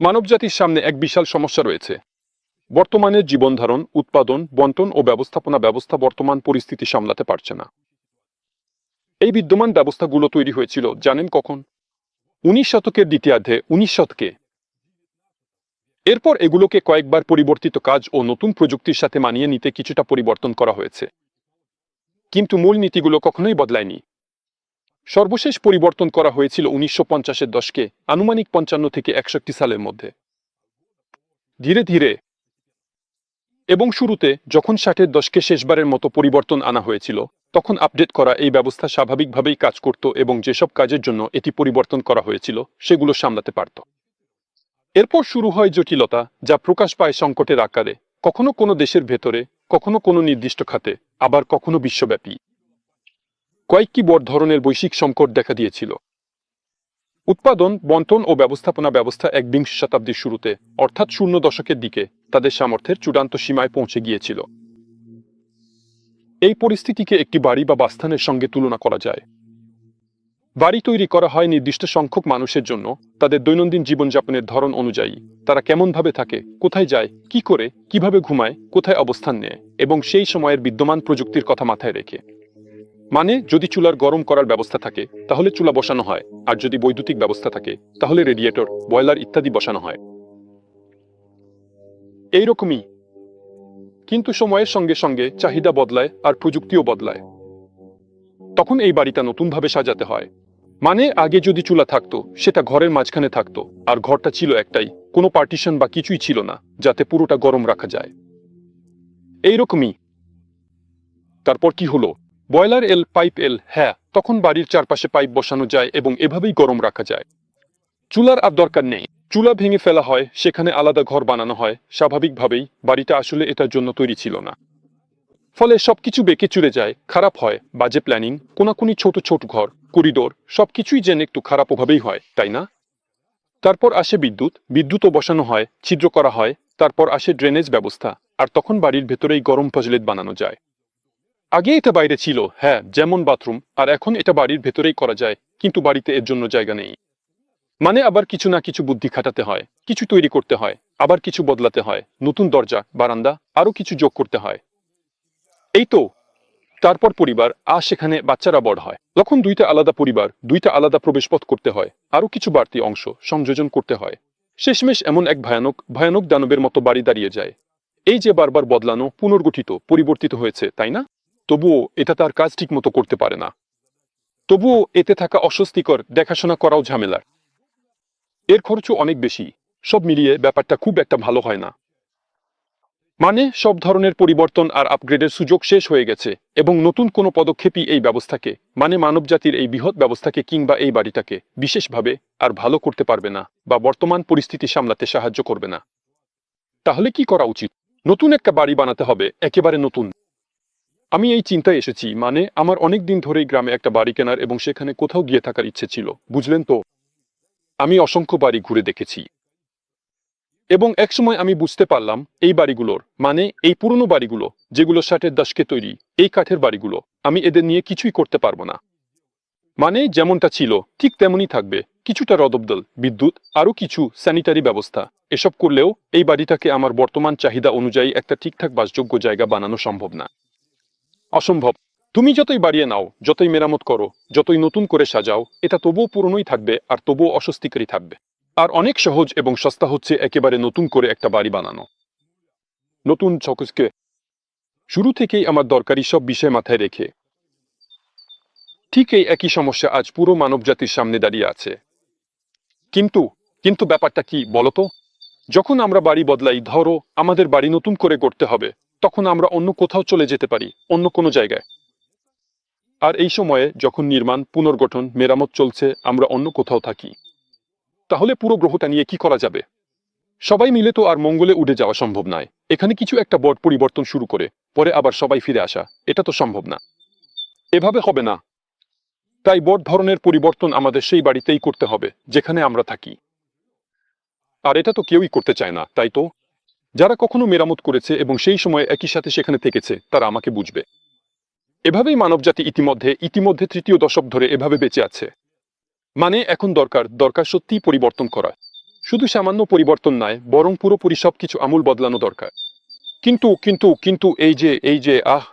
মানবজাতির সামনে এক বিশাল সমস্যা রয়েছে। বর্তমানের জীবনধারণ, উৎপাদন, বন্টন ও ব্যবস্থাপনা ব্যবস্থা বর্তমান পরিস্থিতি সামলাতে পারছে না। এই বিদ্যমান ব্যবস্থাগুলো তৈরি হয়েছিল, জানেন কখন? উনিশ শতকের দ্বিতীয়ার্ধে, উনিশ শতকে। এরপর এগুলোকে কয়েকবার পরিবর্তিত কাজ ও নতুন প্রযুক্তির সাথে মানিয়ে নিতে কিছুটা পরিবর্তন করা হয়েছে। কিন্তু মূল নীতিগুলো কখনোই বদলায়নি। সর্বশেষ পরিবর্তন করা হয়েছিল উনিশশো পঞ্চাশের দশকে, আনুমানিক পঞ্চান্ন থেকে একষট্টি সালের মধ্যে। ধীরে ধীরে এবং শুরুতে যখন ষাটের দশকে শেষবারের মতো পরিবর্তন আনা হয়েছিল, তখন আপডেট করা এই ব্যবস্থা স্বাভাবিকভাবেই কাজ করত এবং যেসব কাজের জন্য এটি পরিবর্তন করা হয়েছিল, সেগুলো সামলাতে পারত। এরপর শুরু হয় জটিলতা, যা প্রকাশ পায় সংকটের আকারে। কখনো কোনো দেশের ভেতরে, কখনো কোনো নির্দিষ্ট খাতে, আবার কখনো বিশ্বব্যাপী। কয়েকটি বড় ধরনের বৈশ্বিক সংকট দেখা দিয়েছিল। উৎপাদন, বন্টন ও ব্যবস্থাপনা ব্যবস্থা একবিংশ শতাব্দীর শুরুতে, অর্থাৎ শূন্য দশকের দিকে, তাদের সামর্থ্যের চূড়ান্ত সীমায় পৌঁছে গিয়েছিল। এই পরিস্থিতিকে একটি বাড়ি বা বাস্থানের সঙ্গে তুলনা করা যায়। বাড়ি তৈরি করা হয় নির্দিষ্ট সংখ্যক মানুষের জন্য, তাদের দৈনন্দিন জীবনযাপনের ধরন অনুযায়ী, তারা কেমনভাবে থাকে, কোথায় যায়, কি করে, কীভাবে ঘুমায়, কোথায় অবস্থান নেয়, এবং সেই সময়ের বিদ্যমান প্রযুক্তির কথা মাথায় রেখে। মানে যদি চুলার গরম করার ব্যবস্থা থাকে, তাহলে চুলা বসানো হয়। আর যদি বৈদ্যুতিক ব্যবস্থা থাকে, তাহলে রেডিয়েটর, বয়লার ইত্যাদি বসানো হয়। এইরকমই। কিন্তু সময়ের সঙ্গে সঙ্গে চাহিদা বদলায় আর প্রযুক্তিও বদলায়। তখন এই বাড়িটা নতুনভাবে সাজাতে হয়। মানে আগে যদি চুলা থাকতো, সেটা ঘরের মাঝখানে থাকতো, আর ঘরটা ছিল একটাই। কোনো পার্টিশন বা কিছুই ছিল না, যাতে পুরোটা গরম রাখা যায়। এইরকমই। তারপর কি হলো? বয়লার এল, পাইপ এল হ্যাঁ তখন বাড়ির চারপাশে পাইপ বসানো যায় এবং এভাবেই গরম রাখা যায়। চুলার আর দরকার নেই। চুলা ভেঙে ফেলা হয়, সেখানে আলাদা ঘর বানানো হয়। স্বাভাবিকভাবেই বাড়িটা আসলে এটার জন্য তৈরি ছিল না। ফলে সবকিছু বেঁকে চুরে যায়, খারাপ হয়, বাজে প্ল্যানিং, কোনাকুনি ছোট ছোট ঘর, করিডোর, সবকিছুই যেন একটু খারাপ ওভাবেই হয়, তাই না? তারপর আসে বিদ্যুৎ, বিদ্যুৎও বসানো হয়, ছিদ্র করা হয়, তারপর আসে ড্রেনেজ ব্যবস্থা, আর তখন বাড়ির ভেতরেই গরম ফজলেট বানানো যায়। আগে এটা বাইরে ছিল হ্যাঁ যেমন বাথরুম, আর এখন এটা বাড়ির ভেতরেই করা যায়, কিন্তু বাড়িতে এর জন্য জায়গা নেই। মানে আবার কিছু না কিছু বুদ্ধি খাটাতে হয়, কিছু তৈরি করতে হয়, আবার কিছু বদলাতে হয়, নতুন দরজা, বারান্দা আরও কিছু যোগ করতে হয়। এই তো, তারপর পরিবার, আর সেখানে বাচ্চারা বড় হয়। তখন দুইটা আলাদা পরিবার, দুইটা আলাদা প্রবেশপথ করতে হয় আরও কিছু বাড়তি অংশ সংযোজন করতে হয়। শেষমেশ এমন এক ভয়ানক ভয়ানক দানবের মতো বাড়ি দাঁড়িয়ে যায়। এই যে বারবার বদলানো, পুনর্গঠিত, পরিবর্তিত হয়েছে, তাই না? তবুও এটা তার কাজ ঠিক মতো করতে পারে না। তবুও এতে থাকা অস্বস্তিকর দেখাশোনা করাও ঝামেলার। এর খরচও অনেক বেশি, সব মিলিয়ে ব্যাপারটা খুব একটা ভালো হয় না। মানে সব ধরনের পরিবর্তন আর আপগ্রেডের সুযোগ শেষ হয়ে গেছে এবং নতুন কোনো পদক্ষেপই এই ব্যবস্থাকে মানে মানবজাতির এই বৃহৎ ব্যবস্থাকে কিংবা এই বাড়িটাকে, বিশেষভাবে আর ভালো করতে পারবে না বা বর্তমান পরিস্থিতি সামলাতে সাহায্য করবে না। তাহলে কি করা উচিত? নতুন একটা বাড়ি বানাতে হবে, একেবারে নতুন। আমি এই চিন্তায় এসেছি মানে আমার অনেক দিন ধরেই গ্রামে একটা বাড়ি কেনার এবং সেখানে কোথাও গিয়ে থাকার ইচ্ছে ছিল, বুঝলেন তো? আমি অসংখ্য বাড়ি ঘুরে দেখেছি। এবং একসময় আমি বুঝতে পারলাম, এই বাড়িগুলোর মানে এই পুরনো বাড়িগুলো, যেগুলো ষাটের দশকে তৈরি, এই কাঠের বাড়িগুলো, আমি এদের নিয়ে কিছুই করতে পারব না। মানে যেমনটা ছিল, ঠিক তেমনই থাকবে, কিছুটা রদবদল, বিদ্যুৎ, আরও কিছু স্যানিটারি ব্যবস্থা, এসব করলেও এই বাড়িটাকে আমার বর্তমান চাহিদা অনুযায়ী একটা ঠিকঠাক বাসযোগ্য জায়গা বানানো সম্ভব না। অসম্ভব। তুমি যতই বাড়িয়ে নাও, যতই মেরামত করো, যতই নতুন করে সাজাও, এটা তবুও পুরনোই থাকবে আর তবুও অস্বস্তিকারী থাকবে। আর অনেক সহজ এবং সস্তা হচ্ছে একেবারে নতুন করে একটা বাড়ি বানানো। নতুন চকসকে শুরু থেকেই আমার দরকারি সব বিষয় মাথায় রেখে। ঠিক এই একই সমস্যা আজ পুরো মানবজাতির সামনে দাঁড়িয়ে আছে। কিন্তু কিন্তু ব্যাপারটা কি বলতো? যখন আমরা বাড়ি বদলাই, ধরো, আমাদের বাড়ি নতুন করে করতে হবে। তখন আমরা অন্য কোথাও চলে যেতে পারি, অন্য কোনো জায়গায়। আর এই সময়ে যখন নির্মাণ, পুনর্গঠন, মেরামত চলছে, আমরা অন্য কোথাও থাকি। তাহলে পুরো গ্রহটা নিয়ে কি করা যাবে? সবাই মিলে তো আর মঙ্গলে উড়ে যাওয়া সম্ভব নয়। এখানে কিছু একটা বট পরিবর্তন শুরু করে, পরে আবার সবাই ফিরে আসা, এটা তো সম্ভব না। এভাবে হবে না। তাই বট ধরনের পরিবর্তন আমাদের সেই বাড়িতেই করতে হবে, যেখানে আমরা থাকি। আর এটা তো কেউই করতে চায় না, তাই তো? যারা কখনো মেরামত করেছে এবং সেই সময় একই সাথে সেখানে থেকেছে, তারা আমাকে বুঝবে। এভাবেই মানবজাতি ইতিমধ্যে ইতিমধ্যে তৃতীয় দশক ধরে এভাবে বেঁচে আছে। মানে এখন দরকার দরকার সত্যিই পরিবর্তন করা। শুধু সামান্য পরিবর্তন নয়, বরং পুরোপুরি সবকিছু আমূল বদলানো দরকার। কিন্তু কিন্তু কিন্তু এই যে এই যে, আহ!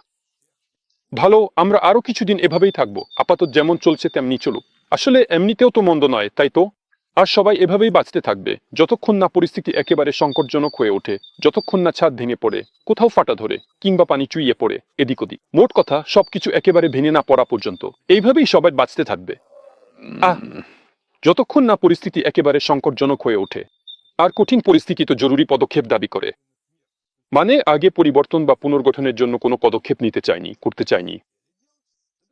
ভালো, আমরা আরও কিছুদিন এভাবেই থাকব। আপাতত যেমন চলছে তেমনি চলুক। আসলে এমনিতেও তো মন্দ নয়, তাই তো? আর সবাই এভাবেই বাঁচতে থাকবে। যতক্ষণ না পরিস্থিতি একেবারে সংকটজনক হয়ে ওঠে, যতক্ষণ না ছাদ ভেঙে পড়ে, কোথাও ফাটা ধরে, কিংবা পানি চুইয়ে পড়ে, এদিক ওদিক। মোট কথা, সবকিছু একেবারে ভেঙে না পড়া পর্যন্ত। এইভাবেই সবাই বাঁচতে থাকবে। আহ! যতক্ষণ না পরিস্থিতি একেবারে সংকটজনক হয়ে ওঠে, আর কঠিন পরিস্থিতি তো জরুরি পদক্ষেপ দাবি করে। মানে আগে পরিবর্তন বা পুনর্গঠনের জন্য কোনো পদক্ষেপ নিতে চাইনি, করতে চাইনি।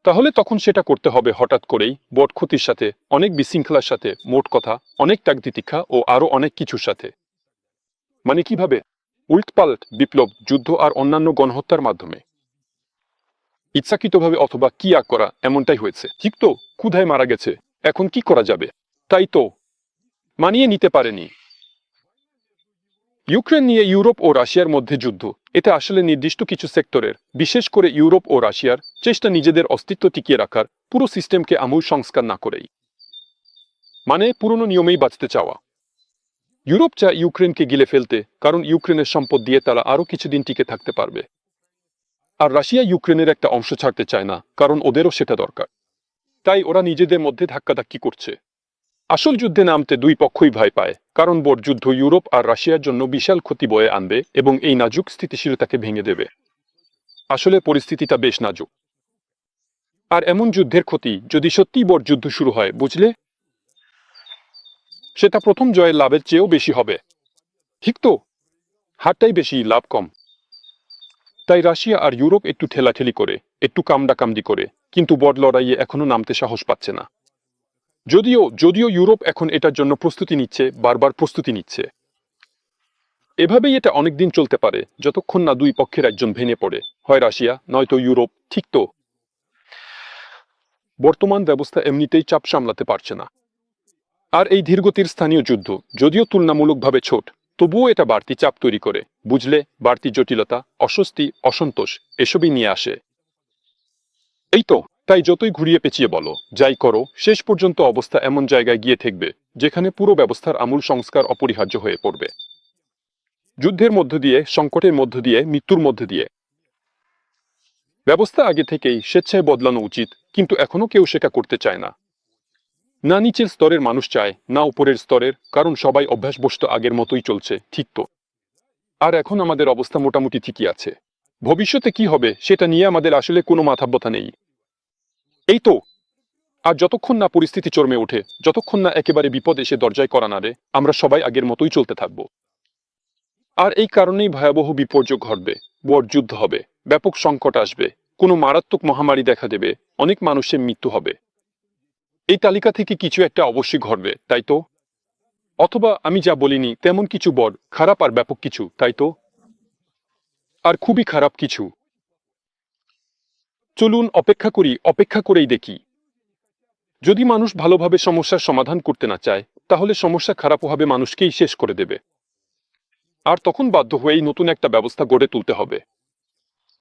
তাহলে তখন সেটা করতে হবে হঠাৎ করেই, বট ক্ষতির সাথে, অনেক বিশৃঙ্খলার সাথে, মোট কথা, অনেক ত্যাগ তিতিক্ষা ও আরও অনেক কিছুর সাথে। মানে কীভাবে? উল্টপাল্ট, বিপ্লব, যুদ্ধ আর অন্যান্য গণহত্যার মাধ্যমে। ইচ্ছাকৃতভাবে অথবা কি আগ করা এমনটাই হয়েছে। ঠিক তো? ক্ষুধায় মারা গেছে। এখন কি করা যাবে? তাই তো? মানিয়ে নিতে পারেনি। ইউক্রেন নিয়ে ইউরোপ ও রাশিয়ার মধ্যে যুদ্ধ। এটা আসলে নির্দিষ্ট কিছু সেক্টরের, বিশেষ করে ইউরোপ ও রাশিয়ার, চেষ্টা নিজেদের অস্তিত্ব টিকিয়ে রাখার, পুরো সিস্টেমকে আমূল সংস্কার না করেই। মানে পুরনো নিয়মেই বাঁচতে চাওয়া। ইউরোপ চায় ইউক্রেনকে গিলে ফেলতে, কারণ ইউক্রেনের সম্পদ দিয়ে তারা আরও কিছুদিন টিকে থাকতে পারবে। আর রাশিয়া ইউক্রেনের একটা অংশ ছাড়তে চায় না, কারণ ওদেরও সেটা দরকার। তাই ওরা নিজেদের মধ্যে ধাক্কাধাক্কি করছে। আসল যুদ্ধে নামতে দুই পক্ষই ভয় পায়, কারণ বোর যুদ্ধ ইউরোপ আর রাশিয়ার জন্য বিশাল ক্ষতি বয়ে আনবে এবং এই নাজুক স্থিতিশীলতাকে ভেঙে দেবে। আসলে পরিস্থিতিটা বেশ নাজুক। আর এমন যুদ্ধের ক্ষতি যদি সত্যি বোর যুদ্ধ শুরু হয়, বুঝলে? সেটা প্রথম জয়ের লাভের চেয়েও বেশি হবে। ঠিক তো? হারটাই বেশি, লাভ কম। তাই রাশিয়া আর ইউরোপ একটু ঠেলাঠেলি করে, একটু কামডাকামডি করে, কিন্তু বড় লড়াইয়ে এখনও নামতে সাহস পাচ্ছে না। যদিও যদিও ইউরোপ এখন এটার জন্য প্রস্তুতি নিচ্ছে, বারবার প্রস্তুতি নিচ্ছে। এভাবেই এটা অনেকদিন চলতে পারে, যতক্ষণ না দুই পক্ষের একজন ভেঙে পড়ে। হয় রাশিয়া, নয়তো ইউরোপ, ঠিক তো। বর্তমান ব্যবস্থা এমনিতেই চাপ সামলাতে পারছে না। আর এই ধীরগতির স্থানীয় যুদ্ধ, যদিও তুলনামূলকভাবে ছোট, তবুও এটা বাড়তি চাপ তৈরি করে। বুঝলে, বাড়তি জটিলতা, অস্বস্তি, অসন্তোষ, এসবই নিয়ে আসে। এই তো। তাই যতই ঘুরিয়ে পেঁচিয়ে বলো, যাই করো, শেষ পর্যন্ত অবস্থা এমন জায়গায় গিয়ে ঠেকবে, যেখানে পুরো ব্যবস্থার আমূল সংস্কার অপরিহার্য হয়ে পড়বে। যুদ্ধের মধ্য দিয়ে, সংকটের মধ্য দিয়ে, মৃত্যুর মধ্য দিয়ে। ব্যবস্থা আগে থেকেই স্বেচ্ছায় বদলানো উচিত, কিন্তু এখনও কেউ সেটা করতে চায় না। না নিচের স্তরের মানুষ চায়, না উপরের স্তরের, কারণ সবাই অভ্যাসবশত আগের মতোই চলছে, ঠিক তো। আর এখন আমাদের অবস্থা মোটামুটি ঠিকই আছে। ভবিষ্যতে কি হবে, সেটা নিয়ে আমাদের আসলে কোনো মাথাব্যথা নেই। এই তো, আর যতক্ষণ না পরিস্থিতি চরমে ওঠে, যতক্ষণ না একেবারে বিপদ এসে দরজায় করা নাড়ে, আমরা সবাই আগের মতোই চলতে থাকব। আর এই কারণেই ভয়াবহ বিপর্যয় ঘটবে বড় যুদ্ধ হবে, ব্যাপক সংকট আসবে, কোনো মারাত্মক মহামারী দেখা দেবে, অনেক মানুষের মৃত্যু হবে। এই তালিকা থেকে কিছু একটা অবশ্যই ঘটবে, তাই তো? অথবা আমি যা বলিনি, তেমন কিছু বড় খারাপ আর ব্যাপক কিছু, তাই তো? আর খুবই খারাপ কিছু চলুন অপেক্ষা করি, অপেক্ষা করেই দেখি। যদি মানুষ ভালোভাবে সমস্যার সমাধান করতে না চায়, তাহলে সমস্যা খারাপভাবে মানুষকেই শেষ করে দেবে। আর তখন বাধ্য হয়েই নতুন একটা ব্যবস্থা গড়ে তুলতে হবে।